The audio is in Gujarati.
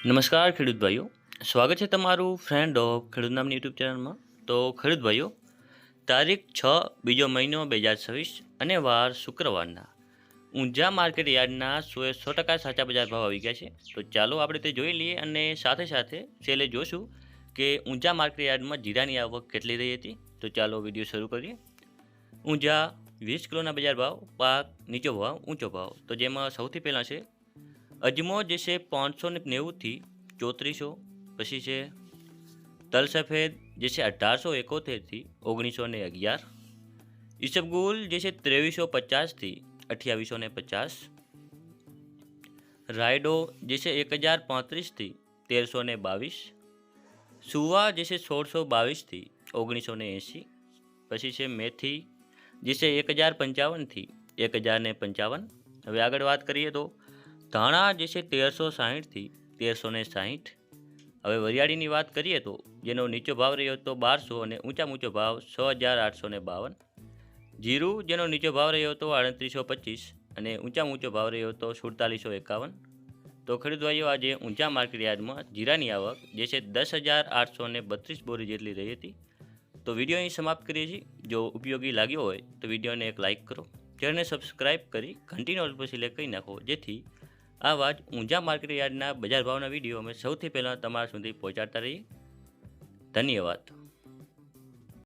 નમસ્કાર ખેડૂત ભાઈઓ, સ્વાગત છે તમારું ફ્રેન્ડ ઓફ ખેડૂત નામની યુટ્યુબ ચેનલમાં તો ખેડૂત ભાઈઓ, તારીખ છ બીજો મહિનો બે હજાર છવ્વીસ અને વાર શુક્રવારના. ઊંઝા માર્કેટ યાર્ડના સોએ સો ટકા સાચા બજાર ભાવ આવી ગયા છે. તો ચાલો આપણે તે જોઈ લઈએ અને સાથે સાથે છેલ્લે જોશું કે ઊંઝા માર્કેટ યાર્ડમાં જીરાની આવક કેટલી રહી હતી. તો ચાલો વીડિયો શરૂ કરીએ. ઊંઝા વીસ કિલોના બજાર ભાવ, પાક નીચો ભાવ, ઊંચો ભાવ. તો જેમાં સૌથી પહેલાં છે અજમો જે છે પાંચસો ને નેવુંથી ચોત્રીસો, પછી છે તલ સફેદ જે છે અઢારસો એકોતેરથી ઓગણીસો ને અગિયાર, ઈસબગુલ જે છે ત્રેવીસો પચાસથી અઠ્યાવીસો ને પચાસ, રાયડો જે છે એક હજાર પાંત્રીસથી તેરસો ને બાવીસ, સુવા જે છે સોળસો બાવીસથી ઓગણીસો ને એંસી પછી છે મેથી જે છે એક હજાર પંચાવનથી એક હજાર ને પંચાવન. હવે આગળ વાત કરીએ તો ધાણા જે છે તેરસો સાહીઠથી તેરસો ને સાહીઠ. હવે વરિયાળીની વાત કરીએ તો જેનો નીચો ભાવ રહ્યો હતો બારસો અને ઊંચા ઊંચો ભાવ છ હજાર આઠસો ને બાવન. જીરું જેનો નીચો ભાવ રહ્યો હતો આડત્રીસો પચીસ અને ઊંચા ઊંચો ભાવ રહ્યો હતો સુડતાલીસો એકાવન. તો ખેડૂત આજે ઊંચા માર્કેટ યાર્ડમાં જીરાની આવક જે છે દસ હજાર આઠસો ને બત્રીસ બોરી જેટલી રહી હતી. તો વીડિયો અહીં સમાપ્ત કરીએ છીએ. જો ઉપયોગી લાગ્યો હોય તો વિડીયોને એક લાઇક કરો. ચેનલને સબસ્ક્રાઇબ કરી ઘંટીનો ઓલ પર સિલેક્ટ કરી નાખો, જેથી આવા જ ઊંઝા માર્કેટ યાર્ડના બજાર ભાવના વીડિયો અમે સૌથી પહેલાં તમારા સુધી પહોંચાડતા રહીએ. ધન્યવાદ.